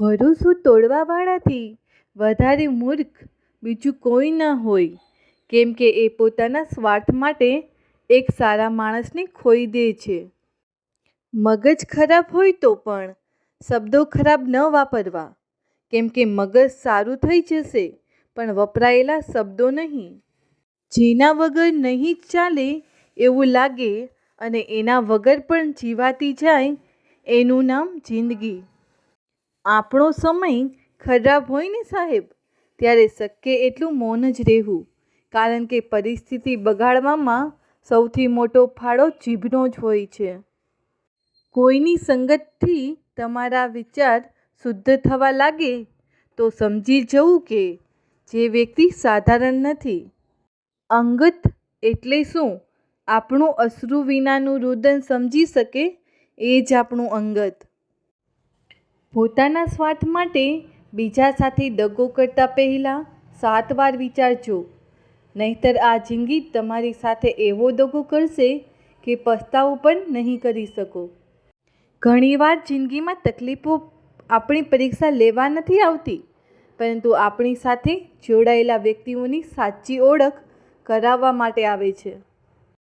ભરોસો તોડવાવાળાથી વધારે મૂર્ખ બીજું કોઈ ન હોય. કેમ કે એ પોતાના સ્વાર્થ માટે એક સારા માણસને ખોઈ દે છે. મગજ ખરાબ હોય તો પણ શબ્દો ખરાબ ન વાપરવા. કેમ કે મગજ સારું થઈ જશે, પણ વપરાયેલા શબ્દો નહીં. જેના વગર નહીં જ ચાલે એવું લાગે અને એના વગર પણ જીવાતી જાય, એનું નામ જિંદગી. આપણો સમય ખરાબ હોય ને સાહેબ, ત્યારે શક્ય એટલું મૌન જ રહેવું. કારણ કે પરિસ્થિતિ બગાડવામાં સૌથી મોટો ફાળો જીભનો જ હોય છે. કોઈની સંગતથી તમારા વિચાર શુદ્ધ થવા લાગે, તો સમજી જવું કે જે વ્યક્તિ સાધારણ નથી. અંગત એટલે શું? આપણું અશ્રુ વિનાનું રુદન સમજી શકે એ જ આપણું અંગત. પોતાના સ્વાર્થ માટે બીજા સાથે દગો કરતા પહેલાં સાત વાર વિચારજો. નહીંતર આ જિંદગી તમારી સાથે એવો દગો કરશે કે પસ્તાવો પણ નહીં કરી શકો. ઘણીવાર જિંદગીમાં તકલીફો આપણી પરીક્ષા લેવા નથી આવતી, પરંતુ આપણી સાથે જોડાયેલા વ્યક્તિઓની સાચી ઓળખ કરાવવા માટે આવે છે.